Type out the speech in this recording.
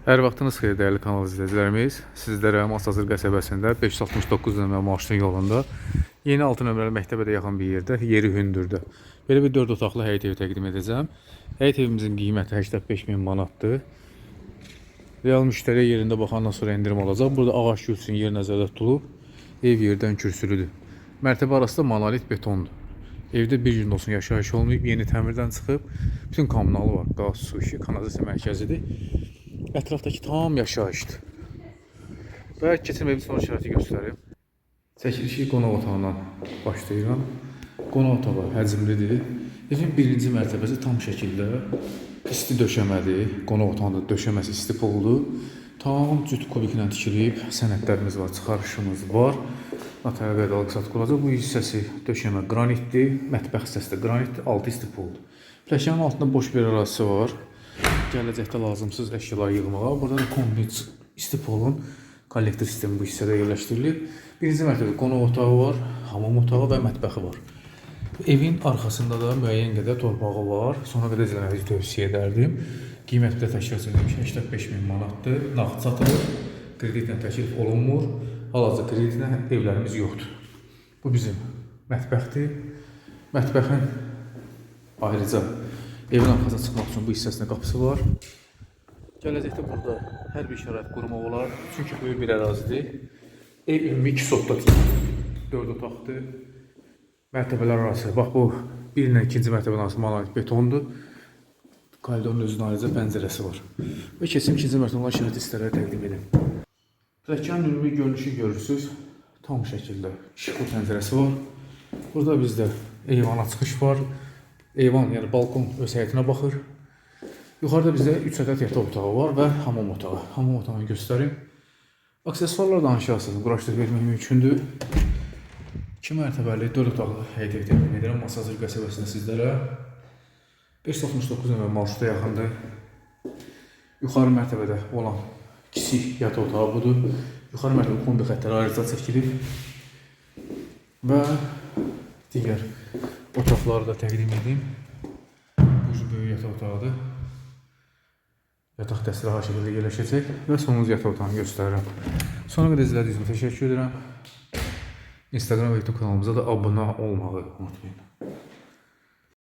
Hər vaxtınız xeyir dəyərli kanal izləyicilərimiz. Sizlərə Masazır qəsəbəsində 569 nömrə marşrutun yolunda yeni 6 nömrəli məktəbə də yaxın bir yerdə, yeri hündürdə. Belə bir 4 otaqlı həyət evi təqdim edəcəm. Həyət evimizin qiyməti 85 min manatdır. Real müştəriyə yerində baxandan sonra endirim olacaq. Burada ağac gülsün yer nəzərdə tutulub. Ev yerdən kürsülüdür. Mərtəbə arası da monolit betondur. Evdə bir gün olsun yaşayış olmayıb, yeni təmirdən çıxıb. Bütün kommunalı var, qaz, su işi, kanalizasiya mərkəzidir. Ətrafdakı tam yaşayışdır. Və keçim evin son şəraiti göstərim. Çəkilişi qonaq otağından başlayıram. Qonaq otağı həcmlidir. Evin birinci mərtəbəsi tam şəkildə isti döşəmədir. Qonaq otağında döşəməsi isti poldur. Tam cüt kubiklə tikilib, sənədlərimiz var, çıxarışımız var. Notarial qaydalı satqı olacaq. Bu hissəsi döşəmə qranitdir, mətbəx hissəsi də qranitdir, altı isti poldur. Pləkanın altında boş bir ərazisi var. Gələcəkdə lazımsız əşyalar yığmağa. Burada da kombin isti polun kollektor sistemi bu hissədə yerləşdirilib. Birinci mərtəbədə qonaq otağı var, hamam otağı və mətbəxi var. Evin arxasında da müəyyən qədər torpağı var. Sonra qədər izləməyi tövsiyə edərdim. Qiymət bir də təkrar edilmiş 85 min manatdır. Nağd satılır. Kreditlə təklif olunmur. Hal-hazırda kreditlə evlərimiz yoxdur. Bu bizim mətbəxdir. Mətbəxin ayrıca evin arxasına çıxmaq üçün bu hissəsində qapısı var. Gələcəkdə burada hər bir şərait qurmaq olar. Çünki böyük bir ərazidir. Ev ümumi 2 sotda tikilir. 4 otaqdır. Mərtəbələr arası. Bax bu bir ilə ikinci mərtəbənin arası monolit betondur. Koridorun özünün ayrıca pəncərəsi var. Və keçim ikinci mərtəbənin şərait hissələri təqdim edim. Pləkanın ümumi görünüşü görürsüz. Tam şəkildə işıqlı pəncərəsi var. Burada bizdə eyvana çıxış var. Eyvan, yəni balkon öz həyətinə baxır. Yuxarıda bizdə 3 ədəd yataq otağı var və hamam otağı. Hamam otağını göstərim. Aksesuarlar danışarsınız, quraşdırıb vermək mümkündür. 2 mərtəbəli 4 otaqlı həyət evi təqdim edirəm Masazır qəsəbəsində sizlərə. 569 nömrə marşruta yaxındır. Yuxarı mərtəbədə olan kiçik yataq otağı budur. Yuxarı mərtəbə kombi xəttləri ayrıca çəkilib. Və digər otaqları da təqdim edim. Bu böyük yataq otağıdır. Yataq dəstə rahat şəkildə yerləşəcək və sonuncu yataq otağını göstərirəm. Sonra qədər izlədiyiniz üçün təşəkkür edirəm. Instagram və YouTube kanalımıza da abunə olmağı unutmayın.